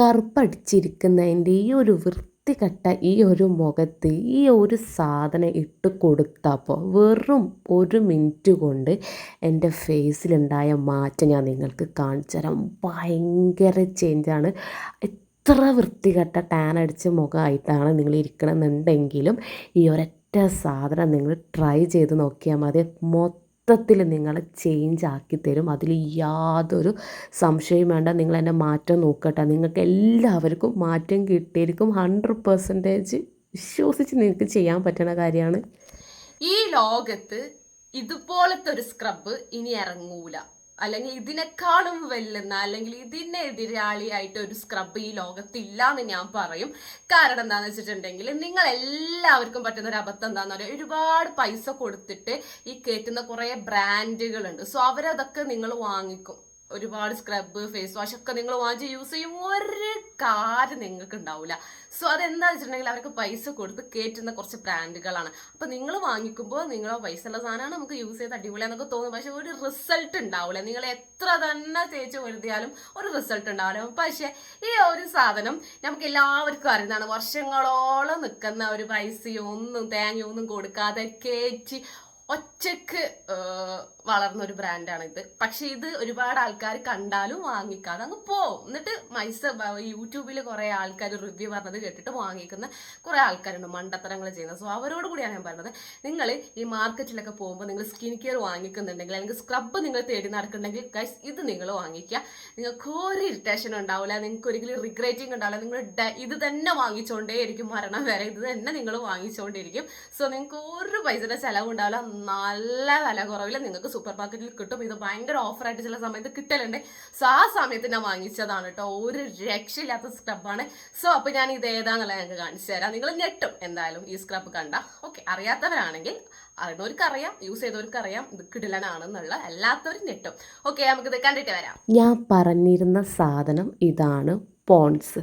കറുപ്പടിച്ചിരിക്കുന്നതിന്റെ ഈ ഒരു വൃത്തികെട്ട ഈ ഒരു മുഖത്ത് ഈ ഒരു സാധനം ഇട്ട് കൊടുത്തപ്പോൾ വെറും ഒരു മിനിറ്റ് കൊണ്ട് എന്റെ ഫേസിലുണ്ടായ മാറ്റം ഞാൻ നിങ്ങൾക്ക് കാണിച്ചു തരാം. ഭയങ്കര ചേഞ്ചാണ് എത്ര വൃത്തികെട്ട ടാൻ അടിച്ച മുഖമായിട്ടാണ് നിങ്ങൾ ഇരിക്കണമെന്നുണ്ടെങ്കിലും ഈ ഒരൊറ്റ സാധനം നിങ്ങൾ ട്രൈ ചെയ്ത് നോക്കിയാൽ മതി. മൊത്തത്തിൽ നിങ്ങളെ ചേഞ്ച് ആക്കി തരും. അതിൽ യാതൊരു സംശയം വേണ്ട. നിങ്ങൾ എന്റെ മാറ്റം നോക്കട്ടെ. നിങ്ങൾക്ക് എല്ലാവർക്കും മാറ്റം കിട്ടിയിരിക്കും. ഹൺഡ്രഡ് പെർസെന്റേജ് വിശ്വസിച്ച് നിങ്ങൾക്ക് ചെയ്യാൻ പറ്റുന്ന കാര്യമാണ്. ഈ ലോകത്ത് ഇതുപോലത്തെ ഒരു സ്ക്രബ് ഇനി ഇറങ്ങൂല. അല്ലെങ്കിൽ ഇതിനേക്കാളും വെല്ലുന്ന അല്ലെങ്കിൽ ഇതിനെ എതിരാളിയായിട്ട് ഒരു സ്ക്രബ് ഈ ലോകത്തില്ല എന്ന് ഞാൻ പറയും. കാരണം എന്താന്ന് വെച്ചിട്ടുണ്ടെങ്കിൽ നിങ്ങൾ എല്ലാവർക്കും പറ്റുന്ന ഒരു അബദ്ധം എന്താണെന്ന് പറയുക ഒരുപാട് പൈസ കൊടുത്തിട്ട് ഈ കയറ്റുന്ന കുറേ ബ്രാൻഡുകളുണ്ട് സോ അവരതൊക്കെ നിങ്ങൾ വാങ്ങിക്കും. ഒരുപാട് സ്ക്രബ് ഫേസ് വാഷ് ഒക്കെ നിങ്ങൾ വാങ്ങിച്ച് യൂസ് ചെയ്യും. ഒരു കാര്യം നിങ്ങൾക്ക് ഉണ്ടാവില്ല സോ അതെന്താ വെച്ചിട്ടുണ്ടെങ്കിൽ അവർക്ക് പൈസ കൊടുത്ത് കയറ്റുന്ന കുറച്ച് ബ്രാൻഡുകളാണ് അപ്പൊ നിങ്ങൾ വാങ്ങിക്കുമ്പോൾ നിങ്ങളെ പൈസ ഉള്ള സാധനമാണ് നമുക്ക് യൂസ് ചെയ്ത് അടിപൊളിയാന്നൊക്കെ തോന്നും. പക്ഷെ ഒരു റിസൾട്ട് ഉണ്ടാവില്ല നിങ്ങൾ എത്ര തന്നെ തേച്ച് വരുത്തിയാലും ഒരു റിസൾട്ട് ഉണ്ടാവില്ല. പക്ഷെ ഈ ഒരു സാധനം നമുക്ക് എല്ലാവർക്കും അറിയുന്നതാണ്. വർഷങ്ങളോളം നിൽക്കുന്ന ഒരു പൈസയോ ഒന്നും തേങ്ങയൊന്നും കൊടുക്കാതെ കയറ്റി ഒറ്റയ്ക്ക് വളർന്ന ഒരു ബ്രാൻഡാണ് ഇത്. പക്ഷെ ഇത് ഒരുപാട് ആൾക്കാർ കണ്ടാലും വാങ്ങിക്കാതെ അങ്ങ് പോവും. എന്നിട്ട് മൈസ യൂട്യൂബിൽ കുറെ ആൾക്കാർ റിവ്യൂ പറഞ്ഞത് കേട്ടിട്ട് വാങ്ങിക്കുന്ന കുറെ ആൾക്കാരുണ്ട്. മണ്ടത്തരങ്ങൾ ചെയ്യുന്നത് സോ അവരോട് കൂടിയാണ് ഞാൻ പറഞ്ഞത്. നിങ്ങൾ ഈ മാർക്കറ്റിലൊക്കെ പോകുമ്പോൾ നിങ്ങൾ സ്കിൻ കെയർ വാങ്ങിക്കുന്നുണ്ടെങ്കിൽ അല്ലെങ്കിൽ സ്ക്രബ് നിങ്ങൾ തേടി നടക്കുന്നുണ്ടെങ്കിൽ ഗൈസ് ഇത് നിങ്ങൾ വാങ്ങിക്കുക നിങ്ങൾക്ക് ഒരു ഇറിറ്റേഷൻ ഉണ്ടാവില്ല നിങ്ങൾക്ക് ഒരിക്കലും റിഗ്രേറ്റിംഗ് ഉണ്ടാവില്ല നിങ്ങൾ ഇത് തന്നെ വാങ്ങിച്ചുകൊണ്ടേയിരിക്കും മരണം വരെ ഇത് തന്നെ നിങ്ങൾ വാങ്ങിച്ചുകൊണ്ടിരിക്കും സോ നിങ്ങൾക്ക് ഒരു പൈസയുടെ ചിലവ് ഉണ്ടാവില്ല നല്ല വില കുറവിൽ നിങ്ങൾക്ക് സൂപ്പർ മാർക്കറ്റിൽ കിട്ടും. ഇത് ഭയങ്കര ഓഫറായിട്ട് ചില സമയത്ത് കിട്ടലുണ്ട്. സോ ആ സമയത്ത് ഞാൻ വാങ്ങിച്ചതാണ് കേട്ടോ. ഒരു രക്ഷയില്ലാത്ത സ്ക്രബാണ് സോ അപ്പോൾ ഞാൻ ഇത് ഏതാന്നുള്ളത് ഞങ്ങൾക്ക് കാണിച്ചു തരാം. നിങ്ങൾ ഞെട്ടും എന്തായാലും ഈ സ്ക്രബ് കണ്ട. ഓക്കെ അറിയാത്തവരാണെങ്കിൽ അറിയാം യൂസ് ചെയ്തവർക്ക് അറിയാം ഇത് കിടലനാണെന്നുള്ള എല്ലാത്തവരും ഞെട്ടും. ഓക്കെ ഇത് കണ്ടിട്ട് വരാം. ഞാൻ പറഞ്ഞിരുന്ന സാധനം ഇതാണ്. പോൺസ്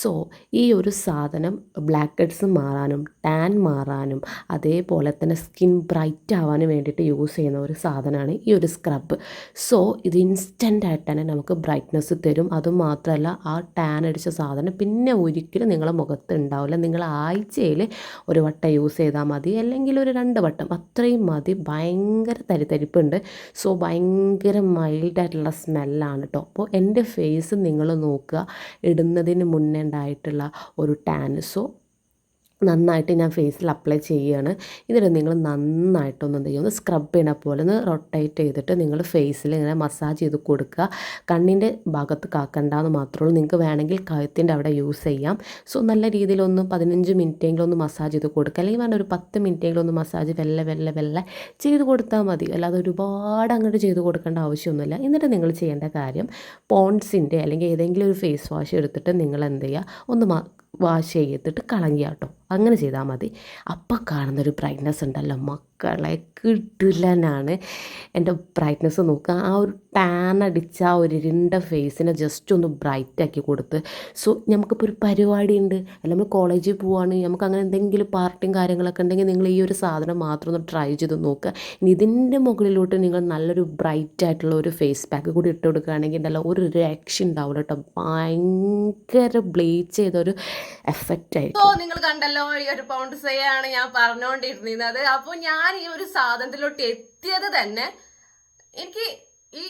സോ ഈ ഒരു സാധനം ബ്ലാക്ക് ഹെഡ്സ് മാറാനും ടാൻ മാറാനും അതേപോലെ തന്നെ സ്കിൻ ബ്രൈറ്റ് ആവാനും വേണ്ടിയിട്ട് യൂസ് ചെയ്യുന്ന ഒരു സാധനമാണ് ഈ ഒരു സ്ക്രബ് സോ ഇത് ഇൻസ്റ്റന്റ് ആയിട്ട് തന്നെ നമുക്ക് ബ്രൈറ്റ്നസ് തരും. അതുമാത്രമല്ല ആ ടാൻ അടിച്ച സാധനം പിന്നെ ഒരിക്കലും നിങ്ങളുടെ മുഖത്ത് ഉണ്ടാവില്ല. നിങ്ങൾ ആഴ്ചയിൽ ഒരു വട്ടം യൂസ് ചെയ്താൽ മതി. അല്ലെങ്കിൽ ഒരു രണ്ട് വട്ടം. അത്രയും മതി. ഭയങ്കര തരിതരിപ്പുണ്ട്. സോ ഭയങ്കര മൈൽഡായിട്ടുള്ള സ്മെല്ലാണ് കേട്ടോ അപ്പോൾ എന്റെ ഫേസ് നിങ്ങൾ നോക്കുക. ഇടുന്നതിന് മുന്നേ ഉണ്ടായിട്ടുള്ള ഒരു ടാൻ സോ നന്നായിട്ട് ഞാൻ ഫേസിൽ അപ്ലൈ ചെയ്യുകയാണ്. എന്നിട്ട് നിങ്ങൾ നന്നായിട്ടൊന്ന് എന്ത് ചെയ്യുമെന്ന് സ്ക്രബ് ചെയ്യണ പോലെ ഒന്ന് റൊട്ടേറ്റ് ചെയ്തിട്ട് നിങ്ങൾ ഫേസിൽ ഇങ്ങനെ മസാജ് ചെയ്ത് കൊടുക്കുക. കണ്ണിന്റെ ഭാഗത്ത് കാക്കണ്ടെന്ന് മാത്രമേ ഉള്ളൂ. നിങ്ങൾക്ക് വേണമെങ്കിൽ കഴുത്തിന്റെ അവിടെ യൂസ് ചെയ്യാം. സോ നല്ല രീതിയിലൊന്ന് പതിനഞ്ച് മിനിറ്റെങ്കിലും ഒന്ന് മസാജ് ചെയ്ത് കൊടുക്കുക. അല്ലെങ്കിൽ വേണ്ട ഒരു പത്ത് മിനിറ്റെങ്കിലും ഒന്ന് മസാജ് വെല്ല വെല്ല വെല്ല ചെയ്ത് കൊടുത്താൽ മതി. അല്ലാതെ ഒരുപാട് അങ്ങോട്ട് ചെയ്ത് കൊടുക്കേണ്ട ആവശ്യമൊന്നുമില്ല. എന്നിട്ട് നിങ്ങൾ ചെയ്യേണ്ട കാര്യം പോൺസിന്റെ അല്ലെങ്കിൽ ഏതെങ്കിലും ഒരു ഫേസ് വാഷ് എടുത്തിട്ട് നിങ്ങൾ എന്ത് ചെയ്യുക? ഒന്ന് വാഷ് ചെയ്തിട്ട് കളയുക കേട്ടോ. അങ്ങനെ ചെയ്താൽ മതി. അപ്പം കാണുന്നൊരു ബ്രൈറ്റ്നസ് ഉണ്ടല്ലോ മക്കളെ കിടിലനാണ്. എന്റെ ബ്രൈറ്റ്നസ് നോക്കുക. ആ ഒരു ടാൻ അടിച്ച ആ ഒരു ഇരുണ്ട ഫേസിനെ ജസ്റ്റ് ഒന്ന് ബ്രൈറ്റ് ആക്കി കൊടുത്ത്. സോ നമുക്കിപ്പോൾ ഒരു പരിപാടി ഉണ്ട് അല്ല നമ്മൾ കോളേജിൽ പോവാണ്. നമുക്ക് അങ്ങനെ എന്തെങ്കിലും പാർട്ടിയും കാര്യങ്ങളൊക്കെ ഉണ്ടെങ്കിൽ നിങ്ങൾ ഈ ഒരു സാധനം മാത്രം ഒന്ന് ട്രൈ ചെയ്ത് നോക്കുക. ഇനി ഇതിന്റെ മുകളിലോട്ട് നിങ്ങൾ നല്ലൊരു ബ്രൈറ്റ് ആയിട്ടുള്ള ഒരു ഫേസ് പാക്ക് കൂടി ഇട്ട് കൊടുക്കുകയാണെങ്കിൽ ഉണ്ടല്ലോ ഒരു രക്ഷ ഉണ്ടാവില്ല കേട്ടോ. ഭയങ്കര ബ്ലീച്ച് ചെയ്തൊരു എഫക്റ്റ് ആയിരിക്കും. നിങ്ങൾ കണ്ടല്ലോ ഈ ഒരു പൗണ്ട് സേ ആണ് ഞാൻ പറഞ്ഞുകൊണ്ടിരുന്നത് അപ്പോൾ ഞാൻ ഈ ഒരു സാധനത്തിലോട്ട് എത്തിയത് തന്നെ എനിക്ക് ഈ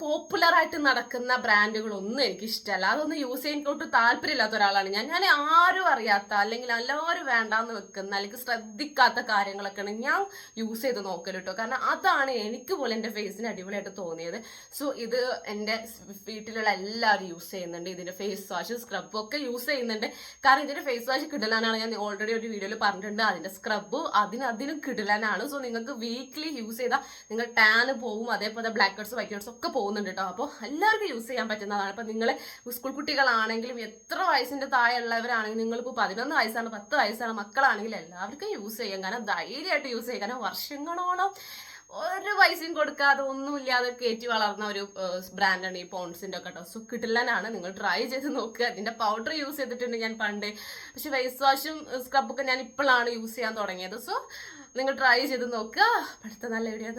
പോപ്പുലർ ആയിട്ട് നടക്കുന്ന ബ്രാൻഡുകളൊന്നും എനിക്ക് ഇഷ്ടമല്ല അതൊന്നും യൂസ് ചെയ്യാനോട്ട് താല്പര്യമില്ലാത്ത ഒരാളാണ്. ഞാൻ ഞാൻ ആരും അറിയാത്ത അല്ലെങ്കിൽ എല്ലാവരും വേണ്ടാന്ന് വെക്കുന്ന അല്ലെങ്കിൽ ശ്രദ്ധിക്കാത്ത കാര്യങ്ങളൊക്കെയാണ് ഞാൻ യൂസ് ചെയ്ത് നോക്കൽ കേട്ടോ കാരണം അതാണ് എനിക്ക് പോലെ എന്റെ ഫേസിന് അടിപൊളിയായിട്ട് തോന്നിയത്. സോ ഇത് എന്റെ വീട്ടിലുള്ള എല്ലാവരും യൂസ് ചെയ്യുന്നുണ്ട്. ഇതിന്റെ ഫേസ് വാഷ് സ്ക്രബ് ഒക്കെ യൂസ് ചെയ്യുന്നുണ്ട്. കാരണം ഇതിന്റെ ഫേസ് വാഷ് കിടലാനാണ് ഞാൻ ഓൾറെഡി ഒരു വീഡിയോയിൽ പറഞ്ഞിട്ടുണ്ട്. അതിന്റെ സ്ക്രബ് അതിന് അതിനും കിടലാനാണ്. സോ നിങ്ങൾക്ക് വീക്ക്ലി യൂസ് ചെയ്താൽ നിങ്ങൾ ടാൻ പോവും അതേപോലെ ബ്ലാക്ക് ഹെഡ്സ് വൈറ്റ് ഹെഡ്സ് ഒക്കെ പോകുന്നുണ്ട് കേട്ടോ അപ്പോൾ എല്ലാവർക്കും യൂസ് ചെയ്യാൻ പറ്റുന്നതാണ്. അപ്പോൾ നിങ്ങൾ സ്കൂൾ കുട്ടികളാണെങ്കിലും എത്ര വയസ്സിന്റെ താഴെയുള്ളവരാണെങ്കിലും നിങ്ങളിപ്പോൾ പതിനൊന്ന് വയസ്സാണ് പത്ത് വയസ്സാണ് മക്കളാണെങ്കിലും എല്ലാവർക്കും യൂസ് ചെയ്യാം. കാരണം ധൈര്യമായിട്ട് യൂസ് ചെയ്യാം. കാരണം വർഷങ്ങളോളം ഒരു പൈസയും കൊടുക്കാതെ ഒന്നുമില്ലാതെ കയറ്റി വളർന്ന ഒരു ബ്രാൻഡാണ് ഈ പോൺസിന്റെ ഒക്കെ കേട്ടോ സോ കിട്ടില്ലാനാണ്. നിങ്ങൾ ട്രൈ ചെയ്ത് നോക്കുക അതിന്റെ പൗഡർ യൂസ് ചെയ്തിട്ടുണ്ട് ഞാൻ പണ്ട്. പക്ഷെ ഫേസ് വാഷും സ്ക്രബൊക്കെ ഞാൻ ഇപ്പോഴാണ് യൂസ് ചെയ്യാൻ തുടങ്ങിയത്. സോ നിങ്ങൾ ട്രൈ ചെയ്ത് നോക്കുക അടുത്ത നല്ല വീഡിയോ